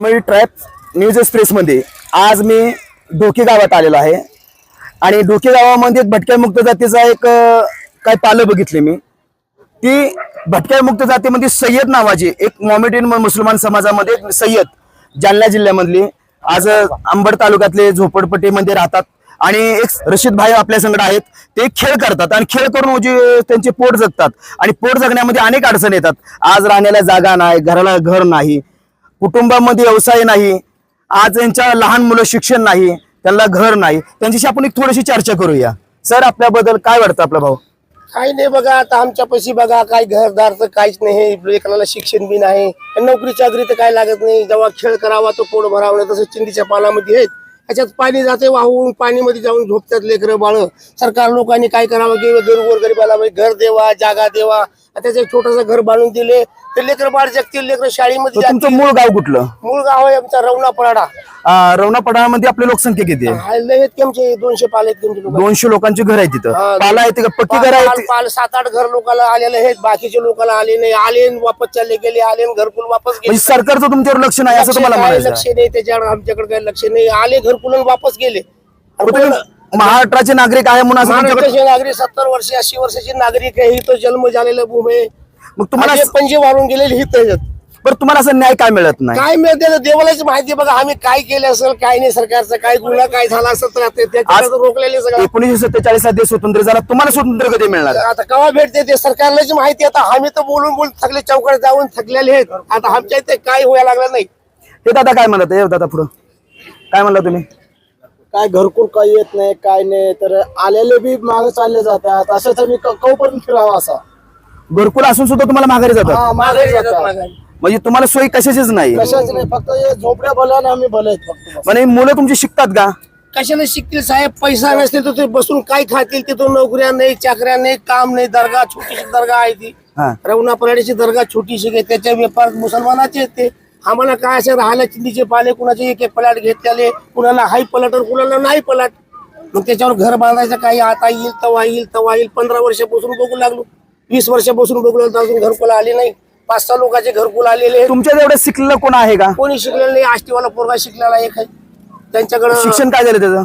मी trap news एक्सप्रेसमध्ये आज मी डोके गावात आलेलो आहे. आणि डोके गावामध्ये एक भटक्या मुक्त जातीचा एक काय पालं बघितले मी. ती भटक्या मुक्त जातीमध्ये सय्यद नावाची एक मॉमेडियन मुसलमान समाजामध्ये एक सय्यद जालना जिल्ह्यामधली आज अंबड तालुक्यातले झोपडपट्टीमध्ये राहतात. आणि एक रशीद भाई आपल्या संगड आहेत ते खेळ करतात आणि खेळ करून म्हणजे त्यांचे पोट जगतात. आणि पोट जगण्यामध्ये अनेक अडचण येतात. आज राहण्याला जागा नाही घराला घर नाही. कुटुंबामध्ये व्यवसाय नाही आज यांच्या लहान मुलं शिक्षण नाही त्यांना घर नाही त्यांच्याशी आपण एक थोडीशी चर्चा करूया. सर आपल्याबद्दल काय वाटतं आपला भाऊ? काही नाही बघा आता आमच्या बघा काही घरदार तर काहीच नाही लेकराला शिक्षण बी नाही नोकरी चाकरी तर काय लागत नाही जेव्हा खेळ करावा तो पोट भरावं तसं चिंडीच्या पालामध्ये आहेत. त्याच्यात पाणी जाते वाहून पाणीमध्ये जाऊन झोपतात लेकरं बाळ. सरकार लोकांनी काय करावं? की गरीब गरिबाला घर देवा जागा देवा. त्याचं छोटस घर बांधून दिले. ते लेकर बाळ जगतील लेकर शाळेमध्ये तुमचं. मूळ गाव कुठलं? मूळ गाव आहे आमचा रवणा पराडा अं, रवणापडामध्ये आपली लोकसंख्या किती आहे? लय आहेत की आमचे दोनशे पाल आहेत की आमचे लोक. दोनशे लोकांची घर आहे तिथं. हा, पाला आहे का? पक्की घर पाल- आहे पाल- पाल सात आठ घर लोकांना आलेले आहेत बाकीचे लोकांना आले नाही. आले आणि वापस चालले गेले आले आणि घरकुल वापस गेले. म्हणजे सरकारचं तुमच्यावर लक्ष नाही असं लक्ष तुम्हाला काय म्हणायचं लक्ष नाही त्याच्यावर आमच्याकडे काही लक्ष नाही. आले घरकुल आणि वापस गेले. आणि मग तुम्ही महाराष्ट्राचे नागरिक आहे म्हणून असं तुमच्याकडे महाराष्ट्राचे नागरिक सत्तर वर्ष ऐंशी वर्षाचे नागरिक आहे. इथं जन्म झालेलं भूमी आहे. मग तुम्हाला पंजे वाढून गेलेले हित आहेत. बरं तुम्हाला असं न्याय काय मिळत नाही? काय मिळते ना देवालाच माहिती बघा आम्ही काय केलं असेल काय नाही सरकारचं काय गुन्हा काय झाला असेल तर आता त्याच्यात रोखलेले सगळं. एकोणीसशे सत्तेचाळीसमध्ये स्वतंत्र झाला तुम्हाला स्वतंत्र कधी मिळणार? आता केव्हा भेटते ते सरकारलाच माहिती. आता आम्ही तर बोलून बोलून थकले चौकात जाऊन थकलेले आहेत. आता आमच्या इथे काय व्हायला लागलं नाही. हे दादा काय म्हणत हे दादा पुढं. काय म्हणला तुम्ही? काय घरकुल काही येत नाही काय नाही तर आलेले बी मागे चालले जातात. असं तर मी कौपर्यंत फिरावा असा. घरकुल असून सुद्धा तुम्हाला माघारी जातात? हा मागे माघारी जातात जातात. माघारी. म्हणजे तुम्हाला सोयी कशाचीच नाही. कशाच नाही फक्त हे झोपड्या भल्या आणि आम्ही भले आहेत फक्त बस. म्हणजे मुलं तुमची शिकतात का? कशाला शिकतील साहेब? पैसा नसतील तर ते बसून काय खातील? तिथून नोकऱ्या नाही चाकऱ्या नाही काम नाही दर्गा छोटीशी दर्गा आहे ती. हा. रवना पराडीची दर्गा छोटीशी आहे त्याच्या व्यापार मुसलमानाचे आहेत ते. आम्हाला काय असं राहायला चिंदीचे पाले कुणाचे एक एक पलाट घेतलेले कुणाला हाय पलाट आणि कुणाला नाही पलाट. मग त्याच्यावर घर बांधायचं काही आता येईल तवा येईल तवा येईल. पंधरा वर्षापासून बघू लागलो. वीस वर्षापासून बघू लागलो अजून घरकुल आले नाही. पाच सहा लोकांचे घरकुल आलेले आहेत. तुमच्या एवढं शिकलेलं कोण आहे का? कोणी शिकलेलं नाही. आष्टीवाला पोरगा शिकलेला एक आहे. त्यांच्याकडे शिक्षण काय झालं त्याचं?